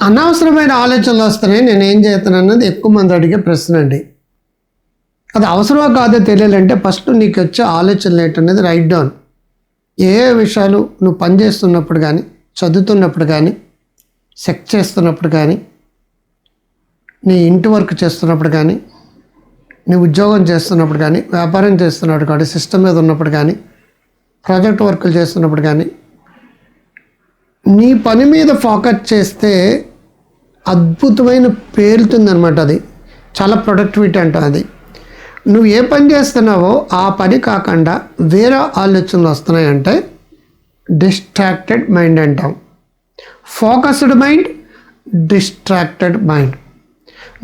అనవసరమైన ఆలోచనలు వస్తున్నాయి నేను ఏం చేస్తాను అన్నది ఎక్కువ మంది అడిగే ప్రశ్న అండి. అది అవసరమో కాదో తెలియాలంటే ఫస్ట్ నీకు వచ్చే ఆలోచనలు ఏంటనేది రైట్ డౌన్ ఏ విషయాలు నువ్వు పని చేస్తున్నప్పుడు కానీ చదువుతున్నప్పుడు కానీ సెక్ చేస్తున్నప్పుడు కానీ నీ ఇంటి వర్క్ చేస్తున్నప్పుడు కానీ నీ ఉద్యోగం చేస్తున్నప్పుడు కానీ వ్యాపారం చేస్తున్నప్పుడు కానీ సిస్టమ్ మీద ఉన్నప్పుడు కానీ ప్రాజెక్ట్ వర్కులు చేస్తున్నప్పుడు కానీ నీ పని మీద ఫోకస్ చేస్తే అద్భుతమైన పేరుతుందనమాట అది. చాలా ప్రొడక్టివిటీ అంట అది. నువ్వు ఏ పని చేస్తున్నావో ఆ పని కాకుండా వేరే ఆలోచనలు వస్తున్నాయంటే డిస్ట్రాక్టెడ్ మైండ్ అంటాం. ఫోకస్డ్ మైండ్ డిస్ట్రాక్టెడ్ మైండ్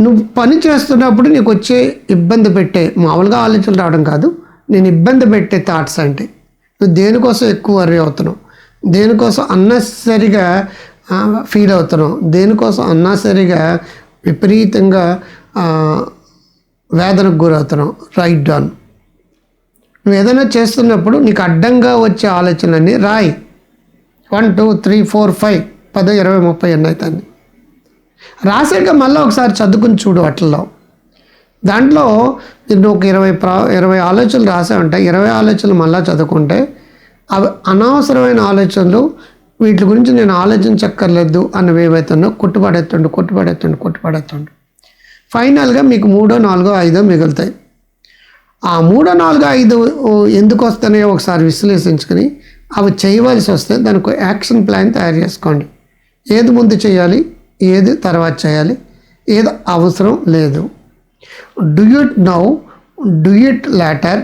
నువ్వు పని చేస్తున్నప్పుడు నీకు వచ్చే ఇబ్బంది పెట్టే మామూలుగా ఆలోచనలు రావడం కాదు నేను ఇబ్బంది పెట్టే థాట్స్ అంటే. నువ్వు దేనికోసం ఎక్కువ వరి అవుతున్నావు? దేనికోసం అన్నెసరిగా ఫీల్ అవుతున్నాం. దేనికోసం అన్నెసరిగా విపరీతంగా వేదనకు గురవుతున్నావు రైట్ డౌన్ నువ్వు ఏదైనా చేస్తున్నప్పుడు నీకు అడ్డంగా వచ్చే ఆలోచనలన్నీ రాయి. One two three four five పదో ఇరవై ముప్పై ఎన్ని అవుతుంది రాసాక మళ్ళీ ఒకసారి చదువుకుని చూడు వాటిల్లో. దాంట్లో నువ్వు ఒక ఇరవై ప్రా ఇరవై ఆలోచనలు రాసే ఉంటాయి ఇరవై ఆలోచనలు మళ్ళీ చదువుకుంటే అవి అనవసరమైన ఆలోచనలు వీటి గురించి నేను ఆలోచించక్కర్లేదు అన్నవి ఏవైతున్నాయో కొట్టుపడేస్తుండు కొట్టుపడేస్తుండు కొట్టుపడేస్తుండు ఫైనల్గా మీకు మూడో నాలుగో ఐదో మిగులుతాయి. ఆ మూడో నాలుగో ఐదు ఎందుకు వస్తున్నాయో ఒకసారి విశ్లేషించుకొని అవి చేయవలసి వస్తే దానికి యాక్షన్ ప్లాన్ తయారు చేసుకోండి. ఏది ముందు చేయాలి ఏది తర్వాత చేయాలి ఏది అవసరం లేదు. Do it now do it later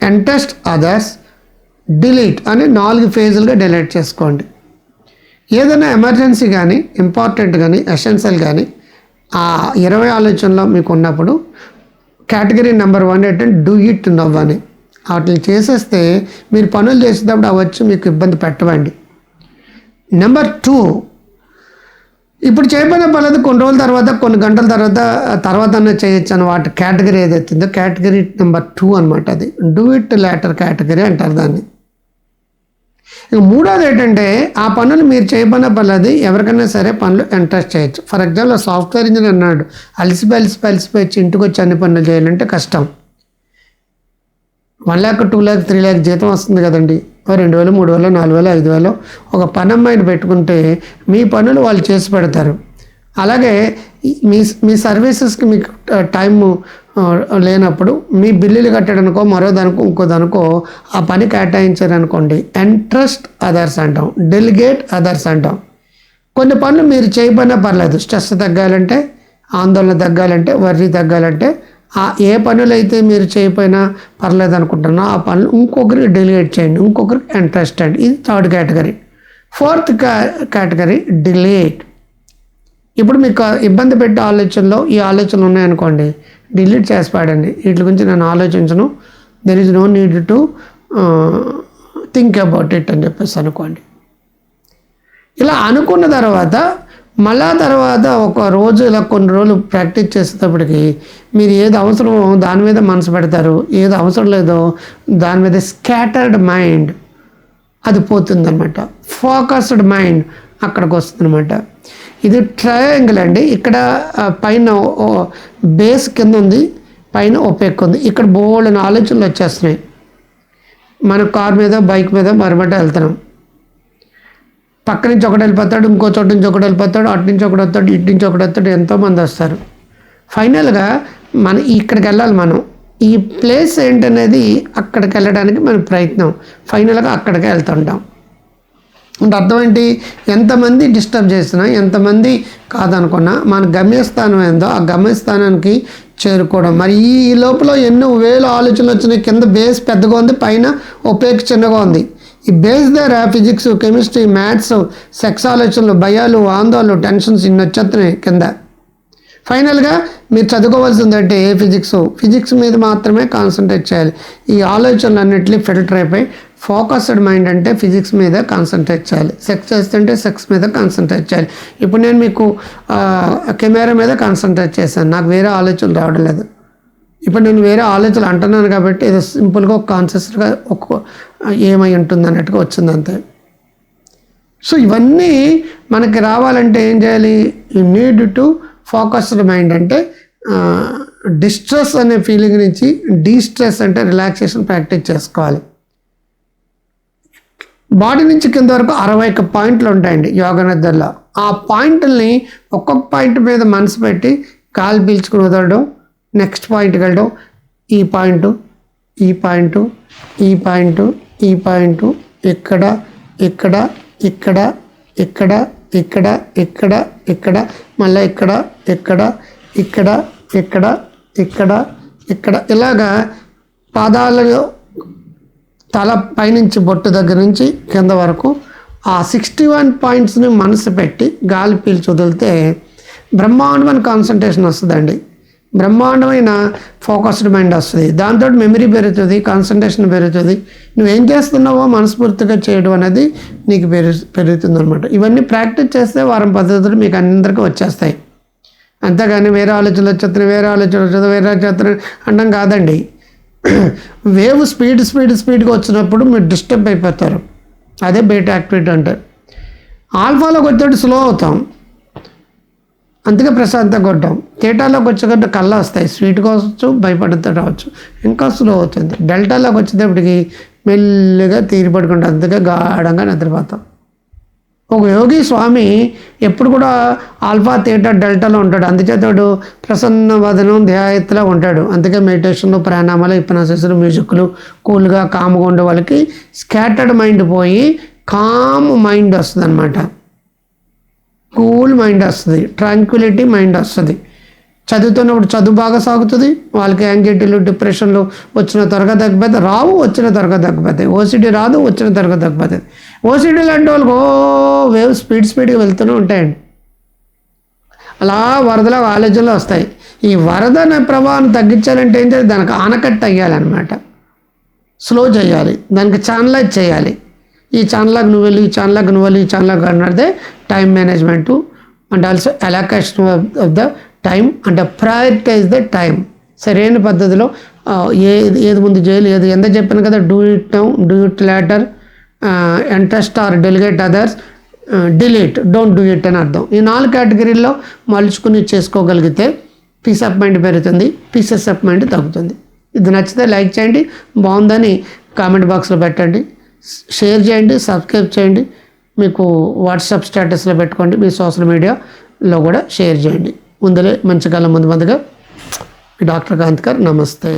entrust others delete అని నాలుగు ఫేజులుగా డిలీట్ చేసుకోండి. ఏదైనా ఎమర్జెన్సీ కానీ ఇంపార్టెంట్ కానీ ఎసెన్షియల్ కానీ ఆ ఇరవై ఆలోచనలో మీకు ఉన్నప్పుడు కేటగిరీ నెంబర్ వన్ ఏంటంటే డూ ఇట్ నవ్ అని వాటిని చేసేస్తే మీరు పనులు చేసేటప్పుడు అవచ్చు మీకు ఇబ్బంది పెట్టవండి. నెంబర్ టూ ఇప్పుడు చేయబడిన పర్లేదు కొన్ని రోజుల తర్వాత కొన్ని గంటల తర్వాత తర్వాత చేయొచ్చు అని వాటి కేటగిరీ ఏదైతుందో కేటగిరీ నెంబర్ టూ అనమాట అది. డూ ఇట్ లేటర్ కేటగిరీ అంటారు దాన్ని. ఇక మూడోది ఏంటంటే ఆ పనులు మీరు చేయబడిన పర్లేదు ఎవరికైనా సరే పనులు ఇంట్రెస్ట్ చేయొచ్చు. ఫర్ ఎగ్జాంపుల్ సాఫ్ట్వేర్ ఇంజనీర్ అన్నాడు అలసిపోయి అలసిపోయి అలసిపోయి వచ్చి ఇంటికి వచ్చి అన్ని పనులు చేయాలంటే కష్టం. One lakh two lakh three lakh జీతం వస్తుంది కదండి. ఓ రెండు వేలు మూడు వేలు నాలుగు వేలు ఐదు వేలు ఒక పని అమ్మాయిని పెట్టుకుంటే మీ పనులు వాళ్ళు చేసి పెడతారు. అలాగే మీ మీ సర్వీసెస్కి మీకు టైము లేనప్పుడు మీ బిల్లులు కట్టడానికో మరో దానికో ఇంకో దానికో ఆ పని కేటాయించారనుకోండి. ఇంట్రెస్ట్ అదర్స్ అంటాం. డెలిగేట్ అదర్స్ అంటాం. కొన్ని పనులు మీరు చేయబడినా పర్లేదు. స్ట్రెస్ తగ్గాలంటే ఆందోళన తగ్గాలంటే వర్రీ తగ్గాలంటే ఆ ఏ పనులు అయితే మీరు చేయపోయినా పర్లేదు అనుకుంటున్నా ఆ పనులు ఇంకొకరికి డెలిగేట్ చేయండి. ఇంకొకరికి ఇంట్రెస్ట్ అండి ఇది third category fourth category delete ఇప్పుడు మీకు ఇబ్బంది పెట్టే ఆలోచనలో ఈ ఆలోచనలు ఉన్నాయనుకోండి. డిలీట్ చేసి పాడండి వీటి గురించి నేను ఆలోచించను. There is no need to think about it అని చెప్పేసి అనుకోండి. ఇలా అనుకున్న తర్వాత మళ్ళా తర్వాత ఒక రోజు ఇలా కొన్ని రోజులు ప్రాక్టీస్ చేసేటప్పటికి మీరు ఏది అవసరమో దాని మీద మనసు పెడతారు. ఏది అవసరం లేదో దాని మీద స్కాటర్డ్ మైండ్ అది పోతుందన్నమాట. ఫోకస్డ్ మైండ్ అక్కడికి వస్తుందన్నమాట ఇది ట్రయాంగిల్ అండి. ఇక్కడ పైన బేస్ కింద ఉంది పైన ఒపెక్ ఉంది. ఇక్కడ బోల్డ్ ఆలోచనలు వచ్చేస్తున్నాయి. మన కార్ మీద బైక్ మీద మరమట వెళ్తున్నాం. పక్క నుంచి ఒకటి వెళ్ళిపోతాడు ఇంకో చోటు నుంచి ఒకటి వెళ్ళిపోతాడు అటు నుంచి ఒకటి వస్తాడు ఇటు నుంచి ఒకటి వస్తాడు ఎంతోమంది వస్తారు. ఫైనల్గా మన ఇక్కడికి వెళ్ళాలి మనం. ఈ ప్లేస్ ఏంటనేది అక్కడికి వెళ్ళడానికి మన ప్రయత్నం. ఫైనల్గా అక్కడికే వెళ్తుంటాం. అంటే అర్థం ఏంటి? ఎంతమంది డిస్టర్బ్ చేసినా ఎంతమంది కాదనుకున్నా మన గమ్యస్థానం ఏందో ఆ గమ్యస్థానానికి చేరుకోవడం. మరి ఈ లోపల ఎన్నో వేల ఆలోచనలు వచ్చినాయి. కింద బేస్ పెద్దగా ఉంది పైన ఒపేక్ చిన్నగా ఉంది. ఈ బేస్ దగ్గర ఫిజిక్స్ కెమిస్ట్రీ మ్యాథ్స్ సెక్స్ ఆలోచనలు భయాలు ఆందోళనలు టెన్షన్స్ ఇన్ని వచ్చేస్తున్నాయి కింద. ఫైనల్గా మీరు చదువుకోవాల్సింది అంటే ఏ ఫిజిక్స్? ఫిజిక్స్ మీద మాత్రమే కాన్సన్ట్రేట్ చేయాలి. ఈ ఆలోచనలు అన్నింటినీ ఫిల్టర్ అయిపోయి ఫోకస్డ్ మైండ్ అంటే ఫిజిక్స్ మీద కాన్సన్ట్రేట్ చేయాలి. సెక్స్ చేస్తుంటే సెక్స్ మీద కాన్సన్ట్రేట్ చేయాలి. ఇప్పుడు నేను మీకు కెమెరా మీద కాన్సన్ట్రేట్ చేశాను. నాకు వేరే ఆలోచనలు రావడం లేదు. ఇప్పుడు నేను వేరే ఆలోచనలు అంటున్నాను కాబట్టి ఏదో సింపుల్గా ఒక కాన్షియస్గా ఒక ఏమై ఉంటుంది అన్నట్టుగా వచ్చింది అంతే. సో ఇవన్నీ మనకి రావాలంటే ఏం చేయాలి? You need to focused mind అంటే డిస్ట్రెస్ అనే ఫీలింగ్ నుంచి డీస్ట్రెస్ అంటే రిలాక్సేషన్ ప్రాక్టీస్ చేసుకోవాలి. బాడీ నుంచి కింద వరకు అరవై ఒక్క పాయింట్లు ఉంటాయండి యోగ నిద్రలో. ఆ పాయింట్లని ఒక్కొక్క పాయింట్ మీద మనసు పెట్టి కాలు పీల్చుకుని వదలడం నెక్స్ట్ పాయింట్కి వెళ్ళడం ఈ పాయింట్ ఈ పాయింట్ ఈ పాయింట్ ఈ పాయింట్ ఇక్కడ ఇక్కడ ఇక్కడ ఇక్కడ ఇక్కడ ఇక్కడ ఇక్కడ మళ్ళీ ఇక్కడ ఇక్కడ ఇక్కడ ఇక్కడ ఇక్కడ ఇక్కడ. ఇలాగా పాదాలలో తల పైనుంచి బొట్టు దగ్గర నుంచి కింద వరకు ఆ సిక్స్టీ వన్ పాయింట్స్ని మనసు పెట్టి గాలి పీల్చి వదిలితే బ్రహ్మాండమైన కాన్సన్ట్రేషన్ వస్తుందండి. బ్రహ్మాండమైన ఫోకస్డ్ మైండ్ వస్తుంది. దాంతో మెమరీ పెరుగుతుంది కాన్సన్ట్రేషన్ పెరుగుతుంది. నువ్వేం చేస్తున్నావో మనస్ఫూర్తిగా చేయడం అనేది నీకు పెరుగు పెరుగుతుంది అనమాట ఇవన్నీ ప్రాక్టీస్ చేస్తే వారం పద్ధతులు మీకు అందరికీ వచ్చేస్తాయి. అంతేగాని వేరే ఆలోచనలు వచ్చేస్తున్నాయి వేరే ఆలోచనలు వచ్చేది వేరే వచ్చేస్తున్నాయి అంటాం కాదండి. వేవ్ స్పీడ్ స్పీడ్ స్పీడ్గా వచ్చినప్పుడు మీరు డిస్టర్బ్ అయిపోతారు. అదే బయట యాక్టివిటీ అంటే. ఆల్ఫాలోకి వచ్చేటప్పుడు స్లో అవుతాం. అందుకే ప్రశాంతంగా ఉంటాం. తేటాలోకి వచ్చేటప్పుడు కళ్ళ వస్తాయి. స్వీట్ కావచ్చు భయపడుతూ రావచ్చు. ఇంకా స్లో అవుతుంది. డెల్టాలోకి వచ్చేటప్పటికి మెల్లిగా తీరిపడుకుంటాం అందుకే గాఢంగా నిద్రపోతాం. ఒక యోగి స్వామి ఎప్పుడు కూడా ఆల్ఫా థియేటా డెల్టాలో ఉంటాడు. అందుచేతోడు ప్రసన్న వదనం ధ్యాయత్తులో ఉంటాడు. అందుకే మెడిటేషన్లు ప్రాణామాలు ఇప్పనాసెస్లు మ్యూజిక్లు కూల్గా కామ్గా ఉండే వాళ్ళకి స్కాటర్డ్ మైండ్ పోయి కామ్ మైండ్ వస్తుంది అనమాట కూల్ మైండ్ వస్తుంది ట్రాంక్విలిటీ మైండ్ వస్తుంది. చదువుతున్నప్పుడు చదువు బాగా సాగుతుంది వాళ్ళకి యాంగ్జైటీలు డిప్రెషన్లు వచ్చిన త్వరగా తగ్గిపోతే రావు వచ్చిన త్వరగా తగ్గిపోతాయి ఓసిటీ రాదు వచ్చిన త్వరగా తగ్గిపోతుంది ఓసిటీ లాంటి వాళ్ళకి ఓ వేవ్ స్పీడ్ స్పీడ్గా వెళ్తూనే ఉంటాయండి. అలా వరదల ఆలోచనలు వస్తాయి. ఈ వరద అనే ప్రవాహాన్ని తగ్గించాలంటే ఏం చేయాలి? దానికి ఆనకట్ట అయ్యాలన్నమాట. స్లో చేయాలి. దానికి ఛానలైజ్ చేయాలి. ఈ ఛానల్కి నువ్వు వెళ్ళి ఈ ఛానల్కి నువ్వు వెళ్ళి ఈ ఛానల్కి time management and also allocation of the time అంటే ప్రయారిటైజ్ ద టైం సరైన పద్ధతిలో ఏది ఏది ముందు చేయాలి ఏది ఎంత చెప్పాను కదా do it now do it later entrust or delegate others delete don't do it అని అర్థం. ఈ నాలుగు కేటగిరీల్లో మలుచుకుని చేసుకోగలిగితే పీస్ ఆఫ్ మైండ్ పెరుగుతుంది పీసెస్ ఆఫ్ మైండ్ తగ్గుతుంది. ఇది నచ్చితే లైక్ చేయండి బాగుందని కామెంట్ బాక్స్లో పెట్టండి. షేర్ చేయండి సబ్స్క్రైబ్ చేయండి మీకు వాట్సాప్ స్టేటస్లో పెట్టుకోండి మీ సోషల్ మీడియాలో కూడా షేర్ చేయండి. ముందలే మంచి కాలం ముందు ముందుగా. డాక్టర్ కాంత్ గారు నమస్తే.